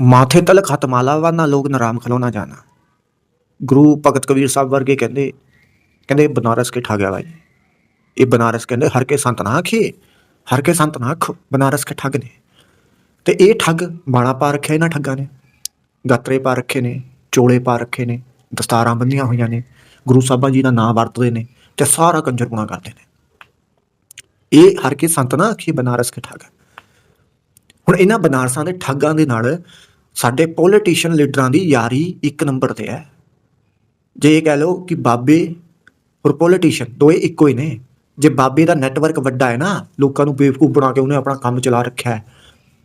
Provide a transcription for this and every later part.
ਮਾਥੇ ਤਲਕ ਹੱਥ ਮਾਲਾ ਵਾਨਾ ਲੋਕ ਨਰਾਮ ਖਲੋਣਾ ਜਾਣਾ। ਗੁਰੂ ਭਗਤ ਕਬੀਰ ਸਾਹਿਬ ਵਰਗੇ ਕਹਿੰਦੇ ਕਹਿੰਦੇ ਬਨਾਰਸ ਕੇ ਠਾ ਗਿਆ ਭਾਈ ਇਹ ਬਨਾਰਸ ਕਹਿੰਦੇ, ਹਰ ਕੇ ਸੰਤ ਨਾ ਆਖੇ ਹਰ ਕੇ ਸੰਤ ਨਾ ਆਖੋ, ਬਨਾਰਸ ਕੇ ਠੱਗ ਨੇ ਤੇ ਇਹ ਠੱਗ ਬਾਣਾ ਪਾ ਰੱਖਿਆ ਇਹਨਾਂ ਠੱਗਾਂ ਨੇ। ਗਾਤਰੇ ਪਾ ਰੱਖੇ ਨੇ, ਚੋਲੇ ਪਾ ਰੱਖੇ ਨੇ, ਦਸਤਾਰਾਂ ਬੰਨੀਆਂ ਹੋਈਆਂ ਨੇ, ਗੁਰੂ ਸਾਹਿਬਾਂ ਜੀ ਦਾ ਨਾਮ ਵਰਤਦੇ ਨੇ ਤੇ ਸਾਰਾ ਕੰਜਰਪੁਣਾ ਕਰਦੇ ਨੇ। ਇਹ ਹਰ ਕੇ ਸੰਤ ਨਾ ਆਖੀ ਬਨਾਰਸ ਕੇ ਠੱਗ ਹੁਣ ਇਹਨਾਂ ਬਨਾਰਸਾਂ ਦੇ ਠੱਗਾਂ ਦੇ ਨਾਲ ਸਾਡੇ ਪੋਲੀਟੀਸ਼ੀਅਨ ਲੀਡਰਾਂ ਦੀ ਯਾਰੀ ਇੱਕ ਨੰਬਰ ਤੇ ਹੈ। ਜੇ ਇਹ ਕਹਿ ਲਓ ਕਿ ਬਾਬੇ ਔਰ ਪੋਲੀਟੀਸ਼ੀਅਨ ਦੋਏ ਇੱਕੋ ਹੀ ਨੇ। ਜੇ ਬਾਬੇ ਦਾ ਨੈਟਵਰਕ ਵੱਡਾ ਹੈ ਨਾ, ਲੋਕਾਂ ਨੂੰ ਬੇਵਕੂਫ ਬਣਾ ਕੇ ਉਹਨੇ ਆਪਣਾ ਕੰਮ ਚਲਾ ਰੱਖਿਆ ਹੈ।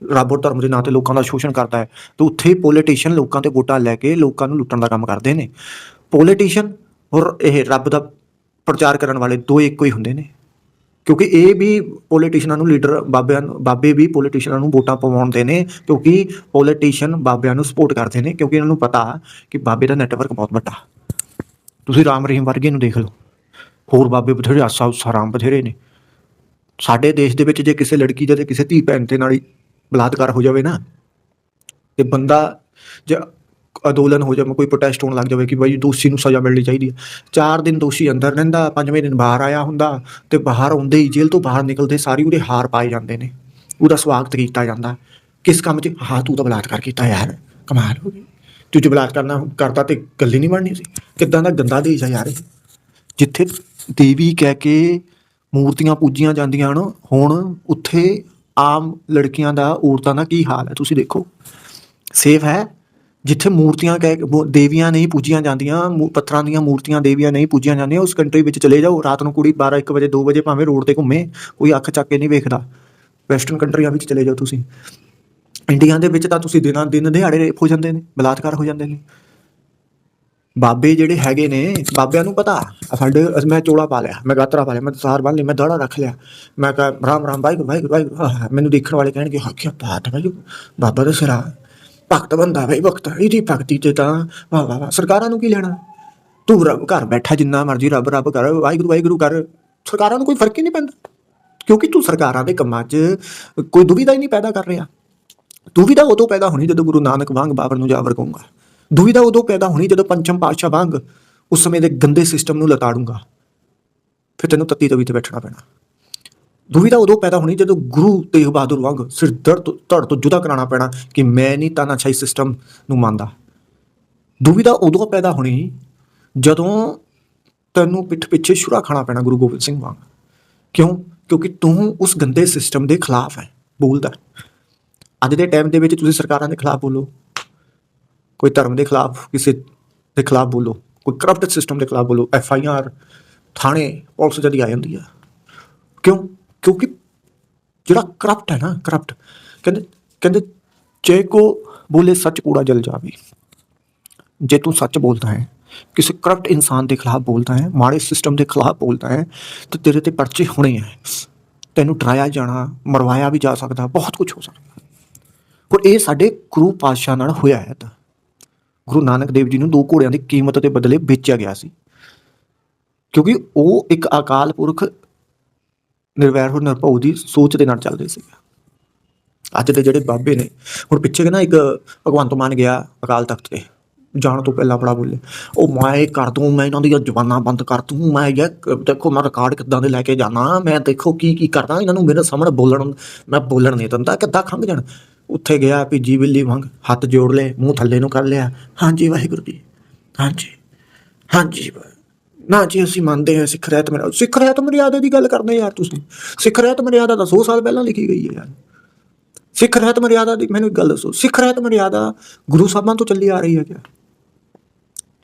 ਰੱਬ ਔਰ ਧਰਮ ਦੇ ਨਾਂ ਤੇ ਲੋਕਾਂ ਦਾ ਸ਼ੋਸ਼ਣ ਕਰਦਾ ਹੈ। ਤੇ ਉੱਥੇ ਪੋਲੀਟੀਸ਼ੀਅਨ ਲੋਕਾਂ ਤੇ ਵੋਟਾਂ ਲੈ ਕੇ ਲੋਕਾਂ ਨੂੰ ਲੁੱਟਣ ਦਾ ਕੰਮ ਕਰਦੇ ਨੇ। ਪੋਲੀਟੀਸ਼ੀਅਨ ਔਰ ਇਹ ਰੱਬ ਦਾ ਪ੍ਰਚਾਰ ਕਰਨ ਵਾਲੇ ਦੋ ਇੱਕੋ ਹੀ ਹੁੰਦੇ ਨੇ। ਕਿਉਂਕਿ ਇਹ ਵੀ ਪੋਲੀਟੀਸ਼ੀਅਨਾਂ ਨੂੰ ਲੀਡਰ ਬਾਬਿਆਂ ਨੂੰ ਬਾਬੇ ਵੀ ਪੋਲੀਟੀਸ਼ੀਅਨਾਂ ਨੂੰ ਵੋਟਾਂ ਪਵਾਉਂਦੇ ਨੇ, ਕਿਉਂਕਿ ਪੋਲੀਟੀਸ਼ੀਅਨ ਬਾਬਿਆਂ ਨੂੰ ਸਪੋਰਟ ਕਰਦੇ ਨੇ, ਕਿਉਂਕਿ ਇਹਨਾਂ ਨੂੰ ਪਤਾ ਕਿ ਬਾਬੇ ਦਾ ਨੈਟਵਰਕ ਬਹੁਤ ਵੱਡਾ। ਤੁਸੀਂ ਰਾਮ ਰਹੀਮ ਵਰਗੇ ਨੂੰ ਦੇਖ ਲਓ। ਹੋਰ ਬਾਬੇ ਬਥੇਰੇ ਆਸਾ ਉਸਾ ਰਾਮ ਬਥੇਰੇ ਨੇ। ਸਾਡੇ ਦੇਸ਼ ਦੇ ਵਿੱਚ ਜੇ ਕਿਸੇ ਲੜਕੀ ਜਾਂ ਕਿਸੇ ਧੀ ਭੈਣ ਤੇ ਨਾਲ ਬਲਾਤਕਾਰ ਹੋ ਜਾਵੇ ਨਾ, ਤੇ ਬੰਦਾ ਜੇ ਅੰਦੋਲਨ ਹੋ ਜਾਵੇ, ਕੋਈ ਪ੍ਰੋਟੈਸਟ ਹੋਣ ਲੱਗ ਜਾਵੇ ਕਿ ਬਈ ਦੋਸ਼ੀ ਨੂੰ ਸਜ਼ਾ ਮਿਲਣੀ ਚਾਹੀਦੀ ਹੈ। ਚਾਰ ਦਿਨ ਦੋਸ਼ੀ ਅੰਦਰ ਰਹਿੰਦਾ, ਪੰਜਵੇਂ ਦਿਨ ਬਾਹਰ ਆਇਆ ਹੁੰਦਾ ਤੇ ਬਾਹਰ ਆਉਂਦੇ ਹੀ ਜੇਲ੍ਹ ਤੋਂ ਬਾਹਰ ਨਿਕਲਦੇ ਸਾਰੀ ਉਹਦੇ ਹਾਰ ਪਾਏ ਜਾਂਦੇ ਨੇ। ਉਹਦਾ ਸਵਾਗਤ ਕੀਤਾ ਜਾਂਦਾ। ਕਿਸ ਕੰਮ 'ਚ? ਹਾਂ ਤੂੰ ਤਾਂ ਬਲਾਤਕਾਰ ਕੀਤਾ ਯਾਰ, ਕਮਾਲ ਹੋ ਗਈ। ਤੂੰ ਜੇ ਬਲਾਤਕਾਰ ਨਾ ਕਰਦਾ ਤੇ ਗੱਲ ਹੀ ਨਹੀਂ ਬਣਨੀ ਸੀ। ਕਿੱਦਾਂ ਦਾ ਗੰਦਾ ਦੇਸ਼ ਆ ਯਾਰ ਜਿੱਥੇ ਦੇਵੀ ਕਹਿ ਕੇ ਮੂਰਤੀਆਂ ਪੂਜੀਆਂ ਜਾਂਦੀਆਂ ਹਨ, ਹੁਣ ਉੱਥੇ ਆਮ ਲੜਕੀਆਂ ਦਾ ਔਰਤਾਂ ਦਾ ਕੀ ਹਾਲ ਹੈ? ਤੁਸੀਂ ਦੇਖੋ। ਸੇਫ ਹੈ? ਜਿੱਥੇ ਮੂਰਤੀਆਂ ਕਹਿ ਦੇਵੀਆਂ ਨਹੀਂ ਪੂਜੀਆਂ ਜਾਂਦੀਆਂ ਪੱਥਰਾਂ ਦੀਆਂ ਮੂਰਤੀਆਂ, ਦੇਵੀਆਂ ਨਹੀਂ ਪੂਜੀਆਂ ਜਾਂਦੀਆਂ, ਉਸ ਕੰਟਰੀ ਵਿੱਚ ਚਲੇ ਜਾਓ, ਰਾਤ ਨੂੰ ਕੁੜੀ 12 1 ਵਜੇ 2 ਵਜੇ ਭਾਵੇਂ ਰੋਡ ਤੇ ਘੁੰਮੇ, ਕੋਈ ਅੱਖ ਚੱਕ ਕੇ ਨਹੀਂ ਵੇਖਦਾ। ਵੈਸਟਰਨ ਕੰਟਰੀਆਂ ਵਿੱਚ ਚਲੇ ਜਾਓ ਤੁਸੀਂ। ਇੰਡੀਆ ਦੇ ਵਿੱਚ ਤਾਂ ਤੁਸੀਂ ਦਿਨਾਂ, ਦਿਨ ਦਿਹਾੜੇ ਰੇਪ ਹੋ ਜਾਂਦੇ ਨੇ, ਬਲਾਤਕਾਰ ਹੋ ਜਾਂਦੇ ਨੇ। ਬਾਬੇ ਜਿਹੜੇ ਹੈਗੇ ਨੇ, ਬਾਬਿਆਂ ਨੂੰ ਪਤਾ, ਸਾਡੇ, ਮੈਂ ਚੋਲਾ ਪਾ ਲਿਆ, ਮੈਂ ਗਾਤਰਾ ਪਾ ਲਿਆ, ਮੈਂ ਦਸਾਰ ਬੰਨ ਲਈ ਮੈਂ ਦਾੜਾ ਰੱਖ ਲਿਆ, ਮੈਂ ਕਹਾ, ਰਾਮ ਰਾਮ ਬਾਈ ਬਾਈ ਬਾਈ ਮੈਨੂੰ ਦੇਖਣ ਵਾਲੇ ਕਹਿਣਗੇ ਹਾਂ ਕੀ ਬਾਤ ਹੈ ਬਾਈ, ਬਾਬਾ ਦਾ ਸਿਰਾ। ਭਗਤ ਬੰਦਾ ਬਈ, ਭਗਤ ਇਹਦੀ ਭਗਤੀ ਤੇ ਤਾਂ। ਵਾਹ ਵਾਹ ਵਾਹ। ਸਰਕਾਰਾਂ ਨੂੰ ਕੀ ਲੈਣਾ? ਤੂੰ ਰੱਬ ਘਰ ਬੈਠਾ ਜਿੰਨਾ ਮਰਜ਼ੀ ਰੱਬ ਰੱਬ ਕਰ, ਵਾਹਿਗੁਰੂ ਵਾਹਿਗੁਰੂ ਕਰ। ਸਰਕਾਰਾਂ ਨੂੰ ਕੋਈ ਫ਼ਰਕ ਹੀ ਨਹੀਂ ਪੈਂਦਾ। ਕਿਉਂਕਿ ਤੂੰ ਸਰਕਾਰਾਂ ਦੇ ਕੰਮਾਂ 'ਚ ਕੋਈ ਦੁਵਿਧਾ ਹੀ ਨਹੀਂ ਪੈਦਾ ਕਰ ਰਿਹਾ। ਦੁਵਿਧਾ ਉਦੋਂ ਪੈਦਾ ਹੋਣੀ ਜਦੋਂ ਗੁਰੂ ਨਾਨਕ ਵਾਂਗ ਬਾਬਰ ਨੂੰ ਜਾਵਰ ਕਹੂੰਗਾ ਦੁਵਿਧਾ ਉਦੋਂ ਪੈਦਾ ਹੋਣੀ ਜਦੋਂ ਪੰਚਮ ਪਾਤਸ਼ਾਹ ਵਾਂਗ ਉਸ ਸਮੇਂ ਦੇ ਗੰਦੇ ਸਿਸਟਮ ਨੂੰ ਲਤਾੜੂੰਗਾ। ਫਿਰ ਤੈਨੂੰ ਤੱਤੀ ਤਵੀ ਤੇ ਬੈਠਣਾ ਪੈਣਾ। ਦੁਵਿਧਾ ਉਦੋਂ ਪੈਦਾ ਹੋਣੀ ਜਦੋਂ ਗੁਰੂ ਤੇਗ ਬਹਾਦਰ ਵਾਂਗ ਸਿਰ ਦਰਦ ਤੋਂ ਧੜ ਤੋਂ ਜੁਦਾ ਕਰਾਉਣਾ ਪੈਣਾ ਕਿ ਮੈਂ ਨਹੀਂ ਤਾਨਾਸ਼ਾਹੀ ਸਿਸਟਮ ਨੂੰ ਮੰਨਦਾ। ਦੁਵਿਧਾ ਉਦੋਂ ਪੈਦਾ ਹੋਣੀ ਜਦੋਂ ਤੈਨੂੰ ਪਿੱਠ ਪਿੱਛੇ ਸ਼ੁਰਾ ਖਾਣਾ ਪੈਣਾ ਗੁਰੂ ਗੋਬਿੰਦ ਸਿੰਘ ਵਾਂਗ। ਕਿਉਂ? ਕਿਉਂਕਿ ਤੂੰ ਉਸ ਗੰਦੇ ਸਿਸਟਮ ਦੇ ਖਿਲਾਫ ਹੈ, ਬੋਲਦਾ। ਅੱਜ ਦੇ ਟਾਈਮ ਦੇ ਵਿੱਚ ਤੁਸੀਂ ਸਰਕਾਰਾਂ ਦੇ ਖਿਲਾਫ ਬੋਲੋ। ਕੋਈ ਧਰਮ ਦੇ ਖਿਲਾਫ, ਕਿਸੇ ਦੇ ਖਿਲਾਫ ਬੋਲੋ। ਕੋਈ ਕਰਪਟ ਸਿਸਟਮ ਦੇ ਖਿਲਾਫ ਬੋਲੋ। ਐਫ ਆਈ ਆਰ ਥਾਣੇ, ਪੁਲਿਸ ਜਦੀ ਆ ਜਾਂਦੀ ਆ। ਕਿਉਂ? ਕਿਉਂਕਿ ਜਿਹੜਾ ਕਰਪਟ ਹੈ ਨਾ ਕਰਪਟ ਕਹਿੰਦੇ ਕਹਿੰਦੇ, ਜੇ ਕੋ ਬੋਲੇ ਸੱਚ ਕੂੜਾ ਜਲ ਜਾਵੇ, ਜੇ ਤੂੰ ਸੱਚ ਬੋਲਦਾ ਹੈ, ਕਿਸੇ ਕਰਪਟ ਇਨਸਾਨ ਦੇ ਖਿਲਾਫ ਬੋਲਦਾ ਹੈ, ਮਾੜੇ ਸਿਸਟਮ ਦੇ ਖਿਲਾਫ ਬੋਲਦਾ ਹੈ, ਤਾਂ ਤੇਰੇ ਤੇ ਪਰਚੇ ਹੋਣੇ ਹੈ, ਤੈਨੂੰ ਡਰਾਇਆ ਜਾਣਾ, ਮਰਵਾਇਆ ਵੀ ਜਾ ਸਕਦਾ, ਬਹੁਤ ਕੁਝ ਹੋ ਸਕਦਾ। ਪਰ ਇਹ ਸਾਡੇ ਗੁਰੂ ਪਾਤਸ਼ਾਹ ਨਾਲ ਹੋਇਆ ਹੈ ਤਾਂ। ਗੁਰੂ ਨਾਨਕ ਦੇਵ ਜੀ ਨੂੰ ਦੋ ਘੋੜਿਆਂ ਦੀ ਕੀਮਤ ਦੇ ਬਦਲੇ ਵੇਚਿਆ ਗਿਆ ਸੀ। ਕਿਉਂਕਿ ਉਹ ਇੱਕ ਅਕਾਲ ਪੁਰਖ ਨਿਰਵੈਰ ਹੋ ਨਿਰਭਉ ਦੀ ਸੋਚ ਦੇ ਨਾਲ ਚੱਲਦੇ ਸੀ ਅੱਜ ਦੇ ਜਿਹੜੇ ਬਾਬੇ ਨੇ, ਹੁਣ ਪਿੱਛੇ ਨਾ ਇੱਕ ਭਗਵੰਤ ਮਾਨ ਗਿਆ ਅਕਾਲ ਤਖਤ ਤੇ, ਜਾਣ ਤੋਂ ਪਹਿਲਾਂ ਬੜਾ ਬੋਲੇ, ਉਹ ਮੈਂ ਇਹ ਕਰ ਦੂੰ, ਮੈਂ ਇਹਨਾਂ ਦੀਆਂ ਜ਼ਬਾਨਾਂ ਬੰਦ ਕਰ ਦੂੰ, ਮੈਂ ਇਹ ਦੇਖੋ ਮੈਂ ਰਿਕਾਰਡ ਕਿੱਦਾਂ ਦੇ ਲੈ ਕੇ ਜਾਣਾ, ਮੈਂ ਦੇਖੋ ਕੀ ਕੀ ਕਰਦਾ, ਇਹਨਾਂ ਨੂੰ ਮੇਰੇ ਸਾਹਮਣੇ ਬੋਲਣ ਮੈਂ ਬੋਲਣ ਨਹੀਂ ਦਿੰਦਾ, ਕਿੱਦਾਂ ਖੰਗ ਜਾਣ। ਉੱਥੇ ਗਿਆ ਭਿੱਜੀ ਬਿੱਲੀ ਵਾਂਗ, ਹੱਥ ਜੋੜ ਲਏ, ਮੂੰਹ ਥੱਲੇ ਨੂੰ ਕਰ ਲਿਆ, ਹਾਂਜੀ ਵਾਹਿਗੁਰੂ ਜੀ, ਹਾਂਜੀ ਹਾਂਜੀ ਵਾ- ਨਾ ਜੀ ਅਸੀਂ ਮੰਨਦੇ ਹਾਂ, ਸਿੱਖ ਰਹਿਤ ਮਰਿਆਦਾ ਸਿੱਖ ਰਹਿਤ ਮਰਿਆਦਾ ਦੀ ਗੱਲ ਕਰਦੇ ਯਾਰ ਤੁਸੀਂ। ਸਿੱਖ ਰਹਿਤ ਮਰਿਆਦਾ ਤਾਂ 100 ਸਾਲ ਪਹਿਲਾਂ ਲਿਖੀ ਗਈ ਹੈ ਯਾਰ। ਸਿੱਖ ਰਹਿਤ ਮਰਿਆਦਾ ਦੀ ਮੈਨੂੰ ਇੱਕ ਗੱਲ ਦੱਸੋ, ਸਿੱਖ ਰਹਿਤ ਮਰਿਆਦਾ ਗੁਰੂ ਸਾਹਿਬਾਂ ਤੋਂ ਚੱਲੀ ਆ ਰਹੀ ਹੈ ਕਿਆ?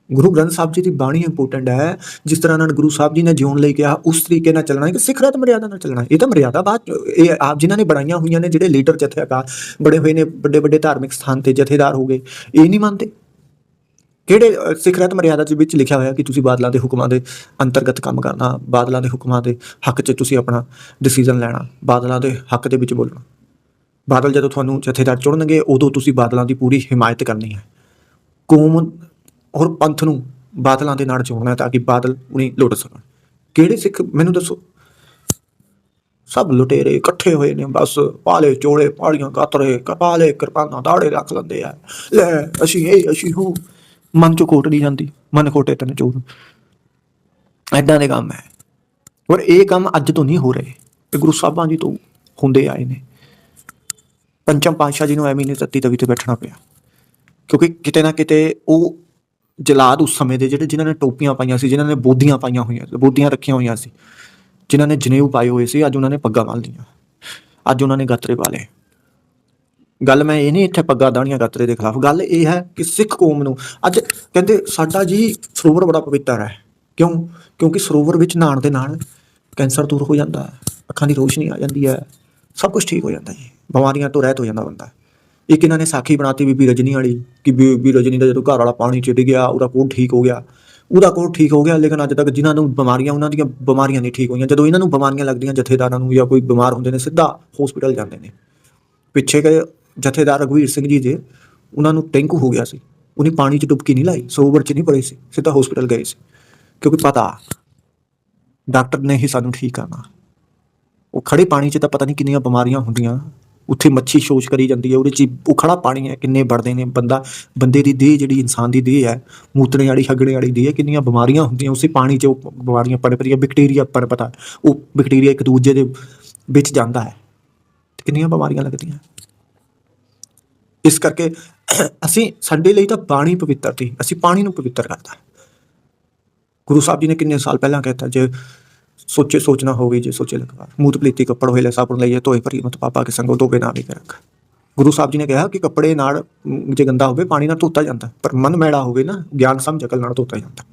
ਗੁਰੂ ਗ੍ਰੰਥ ਸਾਹਿਬ ਜੀ ਦੀ ਬਾਣੀ ਇੰਪੋਰਟੈਂਟ ਹੈ। ਜਿਸ ਤਰ੍ਹਾਂ ਨਾਲ ਗੁਰੂ ਸਾਹਿਬ ਜੀ ਨੇ ਜਿਉਣ ਲਈ ਕਿਹਾ, ਉਸ ਤਰੀਕੇ ਨਾਲ ਚੱਲਣਾ ਹੈ ਕਿ ਸਿੱਖ ਰਹਿਤ ਮਰਿਆਦਾ ਨਾਲ ਚੱਲਣਾ ਇਹ ਤਾਂ ਮਰਿਆਦਾ ਬਾਅਦ ਇਹ ਆਪ ਜਿਨ੍ਹਾਂ ਨੇ ਬਣਾਈਆਂ ਹੋਈਆਂ ਨੇ, ਜਿਹੜੇ ਲੀਡਰ ਜਥੇਦਾਰ ਬੜੇ ਹੋਏ ਨੇ ਵੱਡੇ ਵੱਡੇ ਧਾਰਮਿਕ ਸਥਾਨ ਤੇ ਜਥੇਦਾਰ ਹੋ ਗਏ, ਇਹ ਨਹੀਂ ਮੰਨਦੇ। ਕਿਹੜੇ ਸਿੱਖ ਰਹਿਤ ਮਰਿਆਦਾ ਦੇ ਵਿੱਚ ਲਿਖਿਆ ਹੋਇਆ ਕਿ ਤੁਸੀਂ ਬਾਦਲਾਂ ਦੇ ਹੁਕਮਾਂ ਦੇ ਅੰਤਰਗਤ ਕੰਮ ਕਰਨਾ, ਬਾਦਲਾਂ ਦੇ ਹੁਕਮਾਂ ਦੇ ਹੱਕ 'ਚ ਤੁਸੀਂ ਆਪਣਾ ਡਿਸੀਜਨ ਲੈਣਾ, ਬਾਦਲਾਂ ਦੇ ਹੱਕ ਦੇ ਵਿੱਚ ਬੋਲਣਾ। ਬਾਦਲ ਜਦੋਂ ਤੁਹਾਨੂੰ ਜਥੇਦਾਰ ਚੁਣਨਗੇ, ਉਦੋਂ ਤੁਸੀਂ ਬਾਦਲਾਂ ਦੀ ਪੂਰੀ ਹਿਮਾਇਤ ਕਰਨੀ ਹੈ। ਕੌਮ ਔਰ ਪੰਥ ਨੂੰ ਬਾਦਲਾਂ ਦੇ ਨਾਲ ਜੋੜਨਾ ਤਾਂ ਕਿ ਬਾਦਲ ਉਹਨੇ ਲੁੱਟ ਸਕਣ। ਕਿਹੜੇ ਸਿੱਖ, ਮੈਨੂੰ ਦੱਸੋ। ਸਭ ਲੁਟੇਰੇ ਇਕੱਠੇ ਹੋਏ ਨੇ, ਬਸ ਪਾਲੇ ਚੋਲੇ ਪਾੜੀਆਂ ਕਾਤਰੇ, ਕਪਾਲੇ ਕਿਰਪਾਨਾਂ, ਦਾੜੇ ਰੱਖ ਲੈਂਦੇ ਆ। ਲੈ, ਅਸੀਂ ਇਹ, ਅਸੀਂ ਹੋ ਮਨ ਚੋਂ ਕੋਟ ਨਹੀਂ ਜਾਂਦੀ, ਮਨ ਕੋਟੇ ਤਨ ਚੋਰ ਐਦਾਂ ਦੇ ਕੰਮ ਹੈ। ਔਰ ਇਹ ਕੰਮ ਅੱਜ ਤੋਂ ਨਹੀਂ ਹੋ ਰਹੇ। ਇਹ ਗੁਰੂ ਸਾਹਿਬਾਂ ਜੀ ਤੋਂ ਹੁੰਦੇ ਆਏ ਨੇ। ਪੰਚਮ ਪਾਤਸ਼ਾਹ ਜੀ ਨੂੰ ਐਵੇਂ ਨਹੀਂ ਤੱਤੀ ਤਵੀ ਤੇ ਬੈਠਣਾ ਪਿਆ। ਕਿਉਂਕਿ ਕਿਤੇ ਨਾ ਕਿਤੇ ਉਹ ਜਲਾਦ ਉਸ ਸਮੇਂ ਦੇ ਜਿਹੜੇ ਜਿਨ੍ਹਾਂ ਨੇ ਟੋਪੀਆਂ ਪਾਈਆਂ ਸੀ, ਜਿਨ੍ਹਾਂ ਨੇ ਬੋਧੀਆਂ ਪਾਈਆਂ ਹੋਈਆਂ ਸੀ, ਬੋਧੀਆਂ ਰੱਖੀਆਂ ਹੋਈਆਂ ਸੀ, ਜਿਨ੍ਹਾਂ ਨੇ ਜਨੇਊ ਪਾਏ ਹੋਏ ਸੀ, ਅੱਜ ਉਹਨਾਂ ਨੇ ਪੱਗਾਂ ਬੰਨ੍ਹ ਲਈਆਂ। ਅੱਜ ਉਹਨਾਂ ਨੇ ਗਾਤਰੇ ਪਾ ਲਏ। ਗੱਲ ਮੈਂ ਇਹ ਨਹੀਂ ਇੱਥੇ ਪੱਗਾ ਦਾਣੀਆਂ ਗਾਤਰੇ ਦੇ ਖਿਲਾਫ, ਗੱਲ ਇਹ ਹੈ ਕਿ ਸਿੱਖ ਕੌਮ ਨੂੰ ਅੱਜ ਕਹਿੰਦੇ ਸਾਡਾ ਜੀ ਸਰੋਵਰ ਬੜਾ ਪਵਿੱਤਰ ਹੈ। ਕਿਉਂ? ਕਿਉਂਕਿ ਸਰੋਵਰ ਵਿੱਚ ਨਹਾਉਣ ਦੇ ਨਾਲ ਕੈਂਸਰ ਦੂਰ ਹੋ ਜਾਂਦਾ ਹੈ, ਅੱਖਾਂ ਦੀ ਰੋਸ਼ਨੀ ਆ ਜਾਂਦੀ ਹੈ, ਸਭ ਕੁਝ ਠੀਕ ਹੋ ਜਾਂਦਾ ਜੀ, ਬਿਮਾਰੀਆਂ ਤੋਂ ਰਹਿਤ ਹੋ ਜਾਂਦਾ ਬੰਦਾ। ਇੱਕ ਇਹਨਾਂ ਨੇ ਸਾਖੀ ਬਣਾਤੀ ਬੀਬੀ ਰਜਨੀ ਵਾਲੀ, ਕਿ ਬੀਬੀ ਰਜਨੀ ਦਾ ਜਦੋਂ ਘਰ ਵਾਲਾ ਪਾਣੀ ਚ ਗਿਆ, ਉਹਦਾ ਕੋਟ ਠੀਕ ਹੋ ਗਿਆ। ਉਹਦਾ ਕੋਟ ਠੀਕ ਹੋ ਗਿਆ, ਲੇਕਿਨ ਅੱਜ ਤੱਕ ਜਿਨ੍ਹਾਂ ਨੂੰ ਬਿਮਾਰੀਆਂ, ਉਹਨਾਂ ਦੀਆਂ ਬਿਮਾਰੀਆਂ ਨਹੀਂ ਠੀਕ ਹੋਈਆਂ। ਜਦੋਂ ਇਹਨਾਂ ਨੂੰ ਬਿਮਾਰੀਆਂ ਲੱਗਦੀਆਂ ਜਥੇਦਾਰਾਂ ਨੂੰ ਜਾਂ ਕੋਈ ਬਿਮਾਰ ਹੁੰਦੇ ਨੇ, ਸਿੱਧਾ ਹਸਪੀਟਲ ਜਾਂਦੇ ਨੇ। ਪਿੱਛੇ ਗਏ ਜਥੇਦਾਰ ਰਘਵੀਰ ਸਿੰਘ ਜੀ ਦੇ, ਉਹਨਾਂ ਨੂੰ ਟੈਂਕੂ ਹੋ ਗਿਆ ਸੀ। ਉਹਨੇ ਪਾਣੀ 'ਚ ਡੁਬਕੀ ਨਹੀਂ ਲਾਈ, ਸਰੋਵਰ 'ਚ ਨਹੀਂ ਪੜੀ ਸੀ ਸਿੱਧਾ ਹਸਪੀਟਲ ਗਏ ਸੀ। ਕਿਉਂਕਿ ਪਤਾ, ਡਾਕਟਰ ਨੇ ਹੀ ਸਾਨੂੰ ਠੀਕ ਕਰਨਾ। ਉਹ ਖੜੇ ਪਾਣੀ 'ਚ ਤਾਂ ਪਤਾ ਨਹੀਂ ਕਿੰਨੀਆਂ ਬਿਮਾਰੀਆਂ ਹੁੰਦੀਆਂ। ਉੱਥੇ ਮੱਛੀ ਸ਼ੋਸ਼ ਕਰੀ ਜਾਂਦੀ ਹੈ, ਉਹਦੇ 'ਚ ਉਹ ਖੜਾ ਪਾਣੀ ਹੈ, ਕਿੰਨੇ ਵੜਦੇ ਨੇ ਬੰਦਾ, ਬੰਦੇ ਦੀ ਦੇਹ ਜਿਹੜੀ ਇਨਸਾਨ ਦੀ ਦੇਹ ਹੈ ਮੂਤਣੇ ਵਾਲੀ, ਹੱਗਣੇ ਵਾਲੀ ਦੇਹ ਹੈ, ਕਿੰਨੀਆਂ ਬਿਮਾਰੀਆਂ ਹੁੰਦੀਆਂ, ਉਸੇ ਪਾਣੀ 'ਚ ਉਹ ਬਿਮਾਰੀਆਂ ਪੜਪਰੀਆਂ ਬੈਕਟੀਰੀਆ ਪਰ ਪਤਾ, ਉਹ ਬੈਕਟੀਰੀਆ ਇੱਕ ਦੂਜੇ ਦੇ ਵਿੱਚ ਜਾਂਦਾ ਹੈ। ਕਿੰਨੀਆਂ ਬਿਮਾਰੀਆਂ ਲੱਗਦੀਆਂ? ਇਸ ਕਰਕੇ ਅਸੀਂ ਸਾਡੇ ਲਈ ਤਾਂ ਪਾਣੀ ਪਵਿੱਤਰ ਸੀ, ਅਸੀਂ ਪਾਣੀ ਨੂੰ ਪਵਿੱਤਰ ਕਰਤਾ। ਗੁਰੂ ਸਾਹਿਬ ਜੀ ਨੇ ਕਿੰਨੇ ਸਾਲ ਪਹਿਲਾਂ ਕਹਿਤਾ, ਜੇ ਸੋਚੇ ਸੋਚਣਾ ਹੋਵੇ, ਜੇ ਸੋਚੇ ਲਗਵਾ ਮੂਤ ਪਲੀਤੀ ਕੱਪੜ ਹੋਏ ਲੈ ਸਾਬਣ ਲਈਏ, ਧੋਏ ਭਰੀ ਮਤ ਪਾਪਾ ਕੇ ਸੰਗੋ ਧੋਵੇ ਨਾ ਵੀ ਰੱਖ। ਗੁਰੂ ਸਾਹਿਬ ਜੀ ਨੇ ਕਿਹਾ ਕਿ ਕੱਪੜੇ ਨਾਲ, ਜੇ ਗੰਦਾ ਹੋਵੇ, ਪਾਣੀ ਨਾਲ ਧੋਤਾ ਜਾਂਦਾ। ਪਰ ਮਨ ਮੈਲਾ ਹੋਵੇ ਨਾ, ਗਿਆਨ ਸਮਝ, ਅਕਲ ਨਾਲ ਧੋਤਾ ਜਾਂਦਾ।